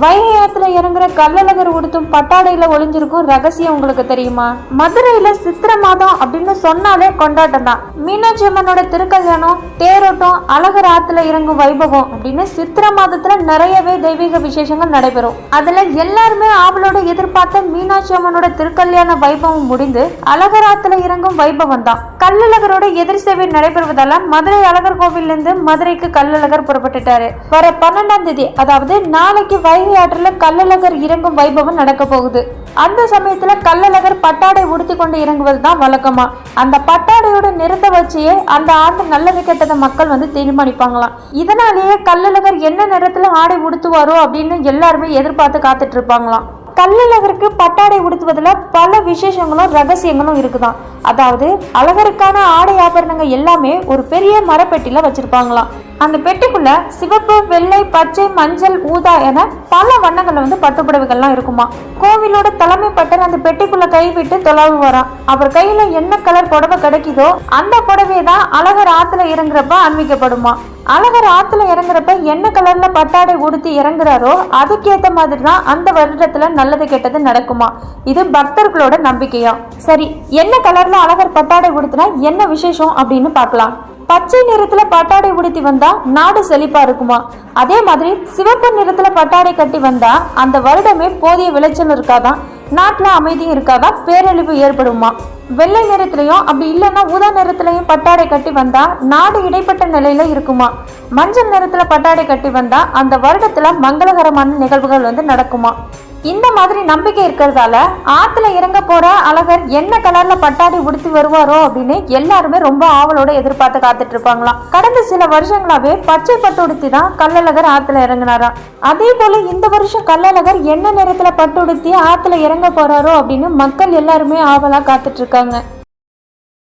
வைகை ஆத்துல இறங்குற கள்ளழகர் உடுத்தும் பட்டாடையில ஒளிஞ்சிருக்கும் ரகசியம் உங்களுக்கு தெரியுமா? மதுரையில சித்திர மாதம் அப்படின்னு சொன்னாலே கொண்டாட்டம் தான். மீனாட்சி அம்மனோட திருக்கல்யாணம் தேரோட்டம் அழகர் ஆத்துல இறங்கும் வைபவம் அப்படின்னு சித்திர மாதத்துல நிறையவே தெய்வீக விசேஷங்கள் நடைபெறும். அதுல எல்லாருமே ஆவலோட எதிர்பார்த்த மீனாட்சி அம்மனோட திருக்கல்யாண வைபவம் முடிந்து அழகர் ஆத்துல இறங்கும் வைபவம் தான். கள்ளழகரோட எதிர் சேவை நடைபெறுவதால மதுரை அழகர் கோவில்ல இருந்து மதுரைக்கு கள்ளழகர் புறப்பட்டுட்டாரு. வர பன்னெண்டாம் தேதி அதாவது நாளைக்கு வைகை ஆற்றுல கள்ளழகர் இறங்கும் வைபவம் நடக்க போகுது. அந்த சமயத்துல கள்ளழகர் பட்டாடை உடுத்தி கொண்டு இறங்குவது தான் வழக்கமா. அந்த பட்டாடையோட நிறுத்த வச்சே அந்த ஆண்டு நல்லது கெட்டதை மக்கள் வந்து தீர்மானிப்பாங்களாம். இதனாலேயே கள்ளழகர் என்ன நேரத்துல ஆடை உடுத்துவாரோ அப்படின்னு எல்லாருமே எதிர்பார்த்து காத்துட்டு இருப்பாங்களாம். கல்லழகருக்கு பட்டாடை உடுத்துவதில் பல விசேஷங்களும் ரகசியங்களும் இருக்குதாம் அதாவது அழகருக்கான ஆடை ஆபரணங்கள் எல்லாமே ஒரு பெரிய மரப்பெட்டியில் வச்சுருப்பாங்களாம். அந்த பெட்டிக்குள்ள சிவப்பு வெள்ளை பச்சை மஞ்சள் ஊதா என பல வண்ணங்கள்ல வந்து பட்டுப்புடவைகள்லாம் இருக்குமா கோவிலோட தலைமை பட்டர் பெட்டிக்குள்ள கை விட்டு தொலாவு வரான். அவர் கையில என்ன கலர் புடவை கிடைக்குதோ அந்த புடவையை தான் அழகர் ஆத்துல இறங்குறப்ப அன்பிக்கப்படுமா அழகர் ஆத்துல இறங்குறப்ப என்ன கலர்ல பட்டாடை உடுத்தி இறங்குறாரோ அதுக்கேத்த மாதிரி தான் அந்த வருடத்துல நல்லது கெட்டது நடக்குமா? இது பக்தர்களோட நம்பிக்கையா? சரி என்ன கலர்ல அழகர் பட்டாடை உடுத்தினா என்ன விசேஷம் அப்படின்னு பார்க்கலாம். பச்சை நிறத்துல பட்டாடை உடுத்தி வந்தா நாடு செழிப்பா இருக்குமா? அதே மாதிரி சிவப்பு நிறத்துல பட்டாடை கட்டி வந்தா அந்த வருடமே போதிய விளைச்சல் இருக்காதான் நாட்டில் அமைதியும் இருக்காதா? பேரழிவு ஏற்படுமா? வெள்ளை நிறத்திலையும் அப்படி இல்லைன்னா ஊதா நிறத்திலையும் பட்டாடை கட்டி வந்தா நாடு இடைப்பட்ட நிலையில இருக்குமா? மஞ்சள் நிறத்துல பட்டாடை கட்டி வந்தா அந்த வருடத்துல மங்களகரமான நிகழ்வுகள் வந்து நடக்குமா? இந்த மாதிரி நம்பிக்கை இருக்கிறதால ஆத்துல இறங்க போற அழகர் என்ன கலர்ல பட்டாடி உடுத்தி வருவாரோ அப்படின்னு எல்லாருமே ரொம்ப ஆவலோட எதிர்பார்த்து காத்துட்டு இருப்பாங்களாம். கடந்த சில வருஷங்களாவே பச்சை பட்டு உடுத்தி தான் கள்ளழகர் ஆத்துல இறங்குனாராம். அதே போல இந்த வருஷம் கள்ளழகர் என்ன நேரத்துல பட்டு உடுத்தி ஆத்துல இறங்க போறாரோ அப்படின்னு மக்கள் எல்லாருமே ஆவலா காத்துட்டு இருக்காங்க.